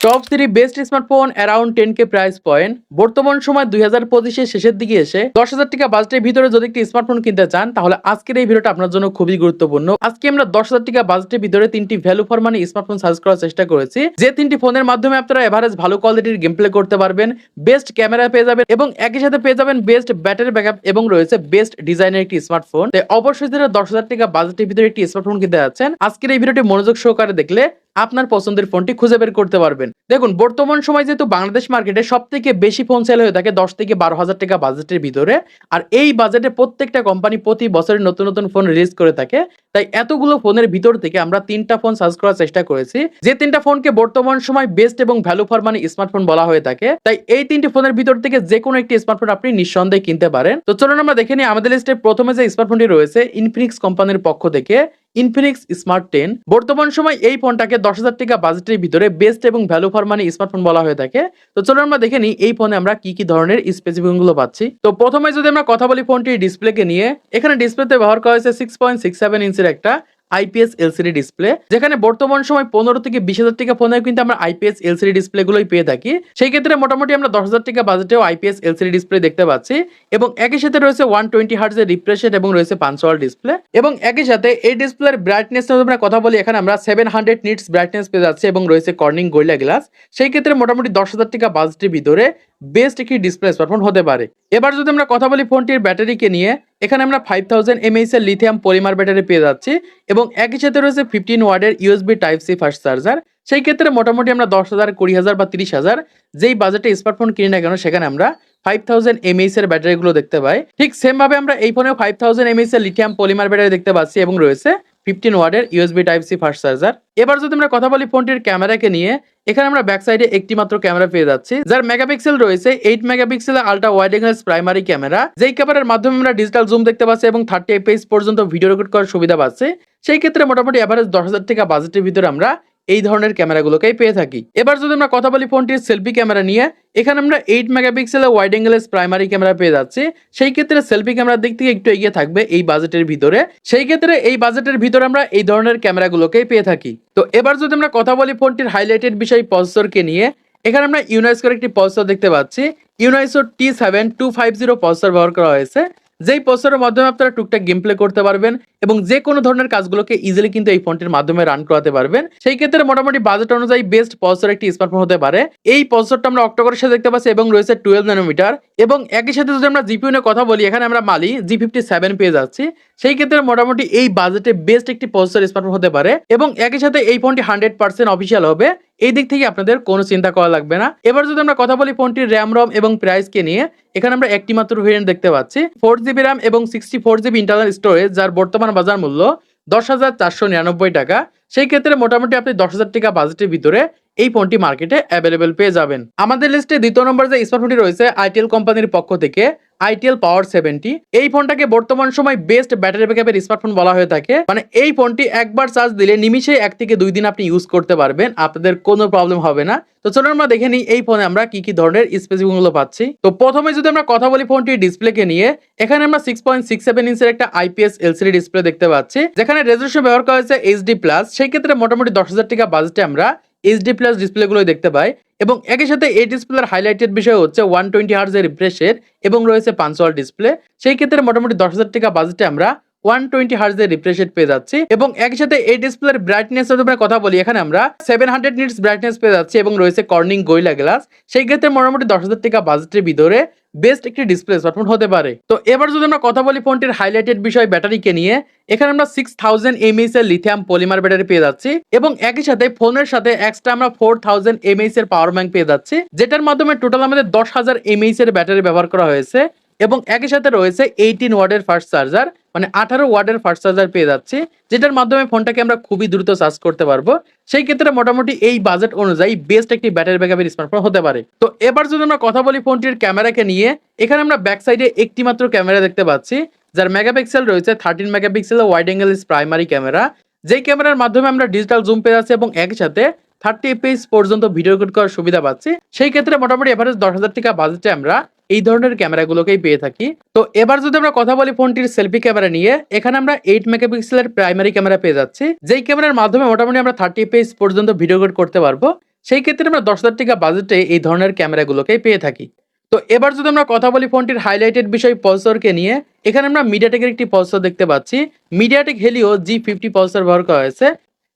Top three best smartphone around ten K price point বর্তমান সময় দুই হাজার পঁচিশের শেষের দিকে এসে দশ হাজার টাকা বাজেটের ভিতরে যদি একটি স্মার্টফোন কিনতে চান, তাহলে আজকের এই ভিডিওটা আপনার জন্য খুবই গুরুত্বপূর্ণ। আজকে আমরা দশ হাজার টাকা বাজেটের ভিতরে তিনটি value for money smartphone search করার চেষ্টা করেছি। যে তিনটি ফোনের মাধ্যমে আপনারা এভারেজ ভালো কোয়ালিটির গেম প্লে করতে পারবেন বেস্ট ক্যামেরা পেয়ে যাবেন এবং একই সাথে পেয়ে যাবেন বেস্ট ব্যাটারি ব্যাকআপ এবং রয়েছে বেস্ট ডিজাইনের একটি স্মার্টফোন তাই অবশ্যই যারা দশ হাজার টাকা বাজেটের ভিতরে একটি স্মার্টফোন কিনতে যাচ্ছেন, আজকের এই ভিডিওটি মনোযোগ সহকারে দেখলে আপনার পছন্দের ফোনটি খুঁজে বের করতে পারবেন। দেখুন, বর্তমান সময় যেহেতু বাংলাদেশ মার্কেটে সব থেকে বেশি ফোন সেল হয়ে থাকে দশ থেকে বারো হাজার টাকা বাজেটের ভিতরে, আর এই বাজেটে প্রত্যেকটা কোম্পানি প্রতি বছরে নতুন নতুন ফোন রিলিজ করে থাকে। তাই এতগুলো ফোনের ভিতর থেকে আমরা তিনটা ফোন সার্চ করার চেষ্টা করেছি। যে তিনটা ফোনকে বর্তমান সময় বেস্ট এবং ভ্যালু ফর মানি স্মার্টফোন বলা হয়ে থাকে। তাই এই তিনটি ফোনের ভিতর থেকে যে কোনো একটি স্মার্টফোন আপনি নিঃসন্দেহে কিনতে পারেন। তো চলুন আমরা দেখে নিই আমাদের লিস্টে প্রথমে যে স্মার্টফোনটি রয়েছে ইনফিনিক্স কোম্পানির পক্ষ থেকে। ইনফিনিক্স স্মার্ট টেন বর্তমান সময় এই ফোনটাকে দশ হাজার টাকা বাজেটের ভিতরে বেস্ট এবং ভ্যালু ফর মানি স্মার্টফোন বলা হয়ে থাকে। তো চলুন আমরা দেখে নিই এই ফোনে আমরা কি কি ধরনের স্পেসিফিকেশনগুলো পাচ্ছি। তো প্রথমে যদি আমরা কথা বলি ফোনটির ডিসপ্লেকে নিয়ে, এখানে ডিসপ্লেতে ব্যবহার করা হয়েছে সিক্স পয়েন্ট সিক্স সেভেন ইঞ্চের একটা আইপিএস এলসিডি ডিসপ্লে যেখানে বর্তমান সময় পনেরো থেকে বিশ হাজার টাকা ফোনে কিন্তু আমরা আইপিএস এলসিডি ডিসপ্লে গুলোই পেয়ে থাকি। সেই ক্ষেত্রে মোটামুটি আমরা দশ হাজার টাকা বাজেটেও আইপিএস এলসিডি ডিসপ্লে দেখতে পাচ্ছি এবং একই সাথে রয়েছে ওয়ান টোয়েন্টি হার্টসের রিফ্রেশ এবং রয়েছে পাঁচশো ডিসপ্লে এবং একই সাথে এই ডিসপ্লের ব্রাইটনেস আমরা কথা বলি, এখানে আমরা সেভেন হান্ড্রেড নিটস ব্রাইটনেস পেয়ে যাচ্ছে এবং রয়েছে কর্নিং গোল্ডা গ্লাস সেই ক্ষেত্রে মোটামুটি দশ হাজার টাকা বাজেটের ভিতরে বেস্ট একটি ডিসপ্লে স্মার্টফোন হতে পারে। এবার যদি আমরা কথা বলি ফোনটির ব্যাটারিকে নিয়ে, এখানে আমরা ফাইভ থাউজেন্ড এমএইচ এর লিথিয়াম পলিমার ব্যাটারি পেয়ে যাচ্ছি এবং একই সাথে রয়েছে ফিফটিন ওয়ার্ডের USB type C fast charger সেই ক্ষেত্রে মোটামুটি আমরা দশ হাজার, কুড়ি হাজার বা তিরিশ হাজার যেই বাজেটে স্মার্টফোন কিনি না কেন, সেখানে আমরা ফাইভ থাউজেন্ড এমএইচ এর ব্যাটারিগুলো দেখতে পাই। ঠিক সেমভাবে আমরা এই ফোনেও ফাইভ থাউজেন্ড এমএইচ এর লিথিয়াম পলিমার ব্যাটারি দেখতে পাচ্ছি এবং রয়েছে ফিফটিন ওয়ার্ডের USB type C fast charger এবার যদি আমরা কথা বলি ফোনটির ক্যামেরাকে নিয়ে, এখানে আমরা ব্যাক সাইডে একটি মাত্র ক্যামেরা পেয়ে যাচ্ছি, যার মেগাপিক্সেল রয়েছে eight megapixel ultra wide angles primary camera যেই ক্যামেরার মাধ্যমে আমরা ডিজিটাল জুম দেখতে পাচ্ছি এবং থার্টি এফ পর্যন্ত ভিডিও রেকর্ড করার সুবিধা পাচ্ছে, সেই ক্ষেত্রে মোটামুটি অ্যাভারেজ দশ হাজার টাকা বাজেটের ভিতরে আমরা এই ধরনের ক্যামেরাগুলোকেই পেয়ে থাকি। এবার যদি আমরা কথা বলি ফোনটির সেলফি ক্যামেরা নিয়ে, এখানে আমরা এইট মেগাপিক্সেল ওয়াইড অ্যাঙ্গেলের প্রাইমারি ক্যামেরা পেয়ে যাচ্ছি। সেই ক্ষেত্রে সেলফি ক্যামেরার দিক থেকে একটু এগিয়ে থাকবে এই বাজেটের ভিতরে। সেই ক্ষেত্রে এই বাজেটের ভিতরে আমরা এই ধরনের ক্যামেরাগুলোকেই পেয়ে থাকি। তো এবার যদি আমরা কথা বলি ফোনটির হাইলাইটেড বিষয় পলসরকে নিয়ে, এখানে আমরা ইউনাইসকোর একটি পলসর দেখতে পাচ্ছি। Unisoc T seven two five zero processor ব্যবহার করা হয়েছে। যেই পলসরের মাধ্যমে আপনারা টুকটাক গেম প্লে করতে পারবেন। এবং যে কোনো ধরনের কাজগুলোকে ইজিলি কিন্তু এই ফোনটির মাধ্যমে রান করাতে পারবেন। সেই ক্ষেত্রে মোটামুটি বাজেট অনুযায়ী বেস্ট পলসর একটি স্মার্টফোন হতে পারে। এই পলসরটা আমরা অক্টোবরের সাথে দেখতে পাচ্ছি এবং রয়েছে টুয়েলভ ন্যানোমিটার এবং একই সাথে যদি আমরা জিপিউ নিয়ে কথা বলি, এখানে আমরা মালি জি ফিফটি সেভেন পেয়ে যাচ্ছি। সেই ক্ষেত্রে মোটামুটি এই বাজেটে বেস্ট একটি পলসর স্মার্টফোন হতে পারে এবং একই সাথে এই ফোনটি হান্ড্রেড পার্সেন্ট অফিসিয়াল হবে। এই দিক থেকে আপনাদের কোনো চিন্তা করা লাগবে না। এবার যদি আমরা কথা বলি ফোনটির র্যাম রম এবং প্রাইসকে নিয়ে, এখানে আমরা একটি মাত্র ভেরিয়েন্ট দেখতে পাচ্ছি। ফোর জিবি র্যাম এবং sixty four GB internal storage যার বর্তমান বাজার মূল্য দশ হাজার চারশো নিরানব্বই টাকা। সেই ক্ষেত্রে মোটামুটি আপনি দশ হাজার টাকা বাজেটের ভিতরে এই ফোনটি মার্কেটে অ্যাভেলেবেল পেয়ে যাবেন। আমাদের লিস্টে দ্বিতীয় নম্বর যে স্মার্টফোনটি রয়েছে আইটেল কোম্পানির পক্ষ থেকে আইটিএল পাওয়ার সেভেন্টি। এই ফোনটাকে বর্তমান সময় বেস্ট ব্যাটারি ব্যাকআপের স্মার্টফোন বলা হয়ে থাকে। মানে এই ফোনটি একবার চার্জ দিলে নিমিশে এক থেকে দুই দিন আপনি ইউজ করতে পারবেন। আপনাদের কোনো প্রবলেম হবে না। তো চলুন আমরা দেখে নিই এই ফোনে আমরা কি কি ধরনের স্পেসিফিকগুলো পাচ্ছি। তো প্রথমে যদি আমরা কথা বলি ফোনটির ডিসপ্লেকে নিয়ে, এখানে আমরা সিক্স পয়েন্ট সিক্স সেভেন ইঞ্চের একটা আইপিএস এলসিডি ডিসপ্লে দেখতে পাচ্ছি, যেখানে রেজলিউশন ব্যবহার করা হয়েছে এইচডি প্লাস সেই ক্ষেত্রে মোটামুটি দশ হাজার টাকা বাজেটে আমরা এইচডি প্লাস ডিসপ্লেগুলোই দেখতে পাই। এবং একই সাথে এই ডিসপ্লের হাইলাইটেড বিষয় হচ্ছে ওয়ান টোয়েন্টি হার্জের রিফ্রেশের এবং রয়েছে পাঁচশোয়াল ডিসপ্লে সেই ক্ষেত্রে মোটামুটি দশ হাজার টাকা বাজেটে আমরা ওয়ান টোয়েন্টি হার্জের রিফ্রেশেড পেয়ে যাচ্ছি এবং একই সাথে এই ডিসপ্লের ব্রাইটনেস আমরা কথা বলি। এখানে আমরা সেভেন হান্ড্রেড নিটস ব্রাইটনেস পেয়ে যাচ্ছি এবং রয়েছে কর্নিং গোইলা গ্লাস সেই ক্ষেত্রে মোটামুটি দশ হাজার টাকা বাজেটের ভিতরে বেস্ট একটি ডিসপ্লে স্মার্টফোন হতে পারে। তো এবার যদি আমরা কথা বলি ফোনটির হাইলাইটেড বিষয় ব্যাটারিকে নিয়ে, এখানে আমরা সিক্স থাউজেন্ড এমএইচ এর লিথিয়াম পলিমার ব্যাটারি পেয়ে যাচ্ছি এবং একই সাথে ফোনের সাথে এক্সট্রা আমরা ফোর থাউজেন্ড এমএইচ এর পাওয়ার ব্যাংক পেয়ে যাচ্ছি, যেটার মাধ্যমে টোটাল আমাদের দশ হাজার এমএইচ এর ব্যাটারি ব্যবহার করা হয়েছে এবং একই সাথে রয়েছে এইটিন ওয়ার্ডের ফাস্ট চার্জার মানে আঠারো ওয়ার্ডের ফার্স্ট চার্জার পেয়ে যাচ্ছি, যেটার মাধ্যমে ফোনটাকে আমরা খুবই দ্রুত চার্জ করতে পারব। সেই ক্ষেত্রে মোটামুটি এই বাজেট অনুযায়ী বেস্ট একটি ব্যাটারি ব্যাকআপের স্মার্টফোন হতে পারে। তো এবার যদি আমরা কথা বলি ফোনটির ক্যামেরাকে নিয়ে, এখানে আমরা ব্যাক সাইডে একটি মাত্র ক্যামেরা দেখতে পাচ্ছি, যার মেগাপিক্সেল রয়েছে thirteen megapixel wide angle primary camera যেই ক্যামেরার মাধ্যমে আমরা ডিজিটাল জুম পেয়ে যাচ্ছি এবং একই সাথে থার্টি এপিএস পর্যন্ত ভিডিও রেকর্ড করার সুবিধা পাচ্ছি। সেই ক্ষেত্রে মোটামুটি এভারেজ দশ হাজার টাকা বাজেটে আমরা এই ধরনের ক্যামেরাগুলোকেই পেয়ে থাকি। তো এবার যদি আমরা কথা বলি ফোনটির সেলফি ক্যামেরা নিয়ে, এখানে আমরা এইট মেগাপিক্সেলের প্রাইমারি ক্যামেরা পেয়ে যাচ্ছি। যেই ক্যামেরার মাধ্যমে মোটামুটি আমরা থার্টি পেজ পর্যন্ত ভিডিও রেকর্ড করতে পারব, সেই ক্ষেত্রে আমরা দশ হাজার টাকা বাজেটে এই ধরনের ক্যামেরাগুলোকে পেয়ে থাকি। তো এবার যদি আমরা কথা বলি ফোনটির হাইলাইটেড বিষয় পলসরকে নিয়ে, এখানে আমরা মিডিয়াটেকের একটি পলসর দেখতে পাচ্ছি। MediaTek Helio G fifty processor ব্যবহার করা হয়েছে।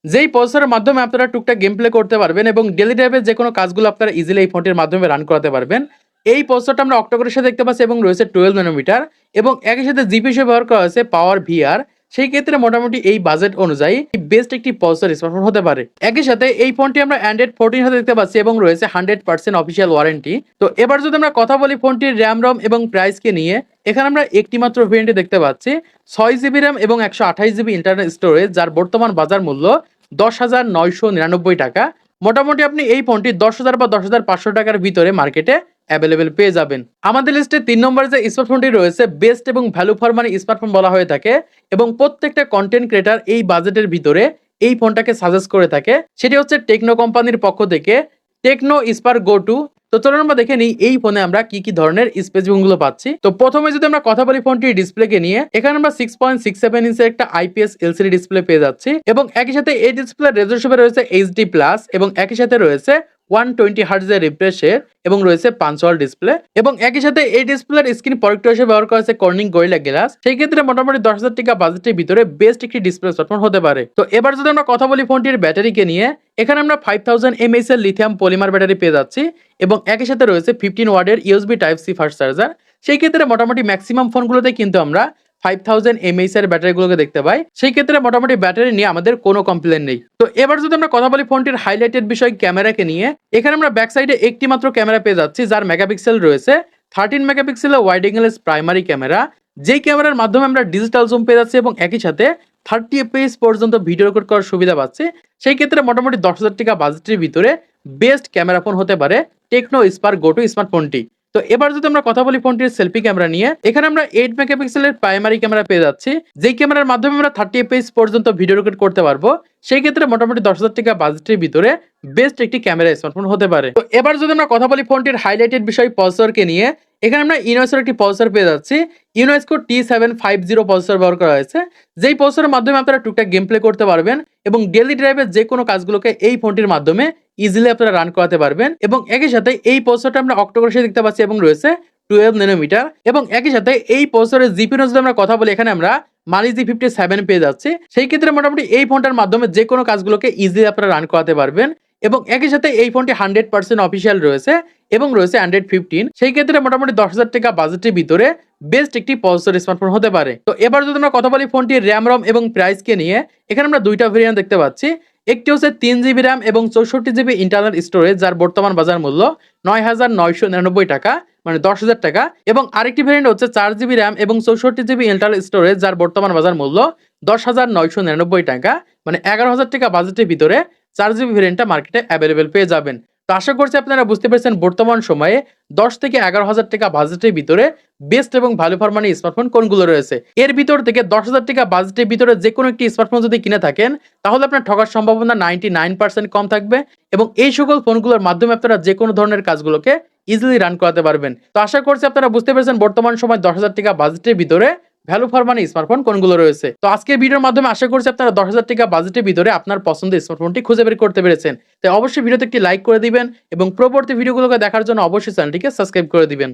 যেই পলসরের মাধ্যমে আপনারা টুকটাক গেম প্লে করতে পারবেন এবং ডেলি ড্রাইভের যে কোনো কাজগুলো আপনারা ইজিলি এই ফোনটির মাধ্যমে রান করাতে পারবেন। এই পলসরটা আমরা অক্টোবরের সাথে দেখতে পাচ্ছি এবং রয়েছে টুয়েলভ নানোমিটার এবং একই সাথে জিপি হিসেবে ব্যবহার করা হয়েছে পাওয়ার ভিআর সেই ক্ষেত্রে মোটামুটি এই বাজেট অনুযায়ী বেস্ট একটি পলসার স্মার্টফোন হতে পারে। একই সাথে এই ফোনটি আমরা অ্যান্ড্রয়েড ফোরটিন হাতে দেখতে পাচ্ছি এবং রয়েছে হান্ড্রেড পার্সেন্ট অফিসিয়াল ওয়ারেন্টি তো এবার যদি আমরা কথা বলি ফোনটির র্যাম রম এবং প্রাইসকে নিয়ে, এখানে আমরা একটি মাত্র ভেরিয়েন্টে দেখতে পাচ্ছি। ছয় জিবি র্যাম এবং একশো আঠাইশ জিবি ইন্টারনেট স্টোরেজ যার বর্তমান বাজার মূল্য দশ হাজার নয়শো নিরানব্বই টাকা। মোটামুটি আপনি এই ফোনটি দশ হাজার বা দশ হাজার পাঁচশো টাকার ভিতরে মার্কেটে অ্যাভেলেবেল পেয়ে যাবেন। আমাদের লিস্টে তিন নম্বরে যে স্মার্টফোনটি রয়েছে বেস্ট এবং ভ্যালু ফর মানি স্মার্টফোন বলা হয়ে থাকে এবং প্রত্যেকটা কন্টেন্ট ক্রিয়েটার এই বাজেটের ভিতরে এই ফোনটাকে সাজেস্ট করে থাকে। সেটি হচ্ছে টেকনো কোম্পানির পক্ষ থেকে টেকনো স্পার গো টু তো চলুন আমরা দেখে নিই, এই ফোনে আমরা কি কি ধরনের স্পেসিফিকগুলো পাচ্ছি। তো প্রথমে যদি আমরা কথা বলি ফোনটির ডিসপ্লেকে নিয়ে, এখানে আমরা সিক্স পয়েন্ট সিক্স সেভেন ইঞ্চের একটা আইপিএস এলসিডি ডিসপ্লে পেয়ে যাচ্ছি এবং একই সাথে এই ডিসপ্লে রেজলিউশনে রয়েছে এইচডি প্লাস এবং একই সাথে রয়েছে ওয়ান টোয়েন্টি হার্টজের রিফ্রেশের এবং রয়েছে পাঞ্চওয়াল ডিসপ্লে এবং একই সাথে এই ডিসপ্লের স্ক্রিন পরিক্ট হিসেবে ব্যবহার করা হয়েছে কর্নিং গরিলা গ্লাস সেই ক্ষেত্রে মোটামুটি দশ হাজার টাকা বাজেটের ভিতরে বেস্ট একটি ডিসপ্লে স্মার্টফোন হতে পারে। তো এবার যদি আমরা কথা বলি ফোনটির ব্যাটারিকে নিয়ে, এখানে আমরা ফাইভ থাউজেন্ড এমএইচ এর লিথিয়াম পলিমার ব্যাটারি পেয়ে যাচ্ছি এবং একই সাথে রয়েছে ফিফটিন ওয়ার্ডের USB type C fast charger সেই ক্ষেত্রে মোটামুটি ম্যাক্সিমাম ফোনগুলোতে কিন্তু আমরা ফাইভ থাউজেন্ড এমএইচ এর ব্যাটারিগুলোকে দেখতে পাই, সেই ক্ষেত্রে মোটামুটি ব্যাটারি নিয়ে আমাদের কোনো কমপ্লেন নেই। তো এবার যদি আমরা কথা বলি ফোনটির হাইলাইটেড বিষয় ক্যামেরাকে নিয়ে, এখানে আমরা ব্যাক সাইডে একটি মাত্র ক্যামেরা পেয়ে যাচ্ছি, যার মেগাপিক্সেল রয়েছে। থার্টিন মেগাপিক্সেলের ওয়াইড অ্যাঙ্গেলের প্রাইমারি ক্যামেরা যেই ক্যামেরার মাধ্যমে আমরা ডিজিটাল জুম পেয়ে যাচ্ছি এবং একই সাথে থার্টি এফপিএস পর্যন্ত ভিডিও রেকর্ড করার সুবিধা পাচ্ছি, সেই ক্ষেত্রে মোটামুটি দশ হাজার টাকা বাজেটের ভিতরে বেস্ট ক্যামেরা ফোন হতে পারে টেকনো স্পার গো টু। স্মার্টফোনটি তো এবার যদি আমরা কথা বলি ফোনটির সেলফি ক্যামেরা নিয়ে, এখানে আমরা এইট মেগাপিক্সেলের প্রাইমারি ক্যামেরা পেয়ে যাচ্ছি। যেই ক্যামেরার মাধ্যমে আমরা থার্টি এফপিএস পর্যন্ত ভিডিও রেকর্ড করতে পারব, সেই ক্ষেত্রে মোটামুটি দশ হাজার টাকা বাজেটের ভিতরে বেস্ট একটি ক্যামেরা স্মার্টফোন হতে পারে। তো এবার যদি আমরা কথা বলি ফোনটির হাইলাইটেড বিষয় পলসারকে নিয়ে, এখানে আমরা ইউনোসের একটি পলসার পেয়ে যাচ্ছি। Unisoc T seven five zero পলসার ব্যবহার করা হয়েছে। যেই পলসারের মাধ্যমে আপনারা টুকটাক গেম প্লে করতে পারবেন এবং ডেলি ড্রাইভের যে কোনো কাজগুলোকে এই ফোনটির মাধ্যমে ইজিলি আপনারা রান করাতে পারবেন এবং একই সাথে এই পলসারটা আমরা অক্টোবর সাথে দেখতে পাচ্ছি এবং রয়েছে টুয়েলভ নেনোমিটার এবং একই সাথে এই পলসারের জিপি যদি আমরা কথা বলি, এখানে আমরা মালি জি ফিফটি সেভেন পেয়ে যাচ্ছি। সেই ক্ষেত্রে মোটামুটি এই ফোনটার মাধ্যমে যে কোনো কাজগুলোকে ইজিলি আপনারা রান করাতে পারবেন এবং একই সাথে এই ফোনটি হান্ড্রেড পার্সেন্ট অফিসিয়াল রয়েছে এবং রয়েছে অ্যান্ড্রয়েড ফিফটিন সেই ক্ষেত্রে মোটামুটি দশ হাজার টাকা বাজেটের ভিতরে বেস্ট একটি পলসার স্মার্টফোন হতে পারে। তো এবার যদি আমরা কথা বলি ফোনটির র্যাম রম এবং প্রাইসকে নিয়ে, এখানে আমরা দুইটা ভেরিয়েন্ট দেখতে পাচ্ছি। একটি হচ্ছে তিন জিবি র্যাম এবং চৌষট্টি জিবি ইন্টারনাল স্টোরেজ যার বর্তমান বাজার মূল্য নয় হাজার নয়শো নিরানব্বই টাকা মানে দশ হাজার টাকা। এবং আরেকটি ভ্যারিয়েন্ট হচ্ছে চার জিবি র্যাম এবং চৌষট্টি জিবি ইন্টারনাল স্টোরেজ যার বর্তমান বাজার মূল্য দশ হাজার নয়শো নিরানব্বই টাকা মানে এগারো হাজার টাকা বাজেটের ভিতরে চার জিবি ভ্যারিয়েন্টটা মার্কেটে অ্যাভেলেবেল পেয়ে যাবেন। তো আশা করছি আপনারা বুঝতে পেরেছেন, বর্তমান সময়ে দশ থেকে এগারো হাজার টাকা বাজেটের ভিতরে বেস্ট এবং ভালো ফর মানি স্মার্টফোন কোনগুলো রয়েছে? এর ভিতর থেকে দশ হাজার টাকা বাজেটের ভিতরে যে কোনো একটি স্মার্টফোন যদি কিনে থাকেন, তাহলে আপনার ঠকার সম্ভাবনা নাইনটি নাইন পার্সেন্ট কম থাকবে এবং এই সকল ফোনগুলোর মাধ্যমে আপনারা যে কোনো ধরনের কাজগুলোকে ইজিলি রান করাতে পারবেন। তো আশা করছি আপনারা বুঝতে পেরেছেন, বর্তমান সময় দশ হাজার টাকা বাজেটের ভিতরে ভ্যালু ফর মানি স্মার্টফোন কোনগুলো রয়েছে? তো আজকের ভিডিওর মাধ্যমে আশা করছি আপনারা দশ হাজার টাকা বাজেটের ভিতরে আপনার পছন্দের স্মার্টফোনটি খুঁজে বের করতে পেরেছেন। তাই অবশ্যই ভিডিওতে একটি লাইক করে দিবেন এবং পরবর্তী ভিডিওগুলোকে দেখার জন্য অবশ্যই চ্যানেলটিকে সাবস্ক্রাইব করে দিবেন।